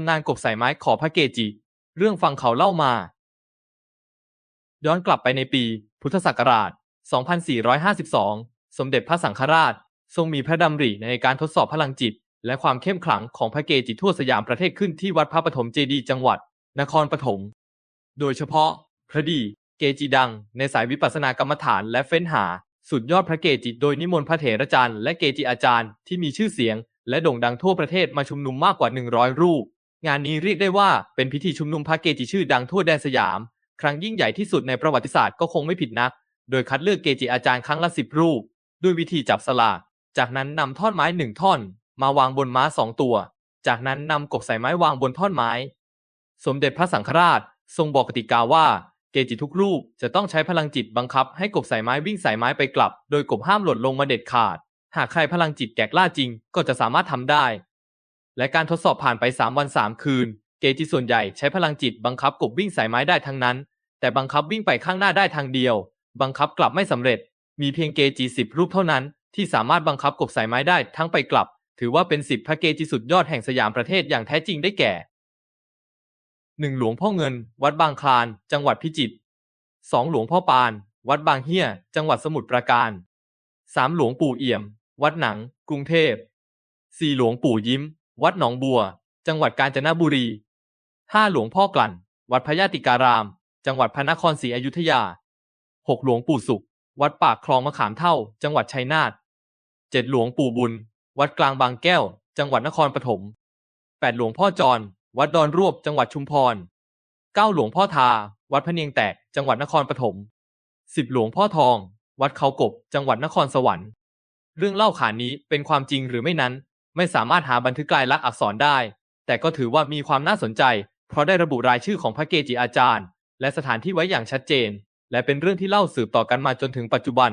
ำนานกบสายไม้ขอพระเกจิ เรื่องฟังเขาเล่ามา ย้อนกลับไปในปี พุทธศักราช 2452 สมเด็จพระสังฆราช ทรงมีพระดำริในการทดสอบพลังจิต และความเข้มขลังของพระเกจิทั่วสยามประเทศขึ้นที่วัดพระปฐมเจดีย์จังหวัด นครปฐม โดยเฉพาะ พระดีเกจิดัง ในสายวิปัสสนากรรมฐานและเฟ้นหา สุดยอดพระเกจิโดยนิมนต์พระเถระจารย์และเกจิอาจารย์ที่มีชื่อเสียงและโด่งดังทั่วประเทศมาชุมนุมมากกว่า 100 รูป งานนี้เรียกได้ว่าเป็นพิธีชุมนุมพระเกจิชื่อดังทั่วแดนสยาม ครั้งยิ่งใหญ่ที่สุดในประวัติศาสตร์ก็คงไม่ผิดนัก โดยคัดเลือกเกจิอาจารย์ครั้งละสิบรูป ด้วยวิธีจับสลาก จากนั้นนำท่อนไม้หนึ่งท่อน มาวางบนม้าสองตัว จากนั้นนำกบใส่ไม้วางบนท่อนไม้ สมเด็จพระสังฆราช ทรงบอกกติกาว่าเกจิทุกรูปจะต้องใช้พลังจิตบังคับให้กบสายไม้วิ่งสายไม้ไปกลับ โดยกบห้ามหล่นลงมาเด็ดขาด หากใครพลังจิตแกกล้าจริงก็จะสามารถทำได้ และการทดสอบผ่านไป 3 วัน 3 คืน เกจิส่วนใหญ่ใช้พลังจิตบังคับกบวิ่งสายไม้ได้ทั้งนั้น แต่บังคับวิ่งไปข้างหน้าได้ทางเดียว บังคับกลับไม่สำเร็จ มีเพียงเกจิสิบรูปเท่านั้น ที่สามารถบังคับกบสายไม้ได้ทั้งไปกลับ ถือว่าเป็นสิบพระเกจิสุดยอดแห่งสยามประเทศอย่างแท้จริงได้แก่หนึ่งหลวงพ่อเงิน วัดบางคลาน จังหวัดพิจิตรสองหลวงพ่อปาน วัดบางเฮียจังหวัดสมุทรปราการสามหลวงปู่เอี่ยม วัดหนัง กรุงเทพสี่หลวงปู่ยิ้ม วัดหนองบัว จังหวัดกาญจนบุรีห้าหลวงพ่อกลั่น วัดพระญาติการาม จังหวัดพระนครศรีอยุธยาหกหลวงปู่สุข วัดปากคลองมะขามเท่า จังหวัดชัยนาทเจ็ดหลวงปู่บุญ วัดกลางบางแก้ว จังหวัดนครปฐมแปดหลวงพ่อจร วัดดอนรวบ จังหวัดชุมพรเก้าหลวงพ่อทา วัดพะเนียงแตก จังหวัดนครปฐมสิบหลวงพ่อทอง วัดเขากบ จังหวัดนครสวรรค์ เรื่องเล่าขานนี้เป็นความจริงหรือไม่นั้น ไม่สามารถหาบันทึกลายลักษณ์อักษรได้ แต่ก็ถือว่ามีความน่าสนใจ เพราะได้ระบุรายชื่อของพระเกจิอาจารย์ และสถานที่ไว้อย่างชัดเจน และเป็นเรื่องที่เล่าสืบต่อกันมาจนถึงปัจจุบัน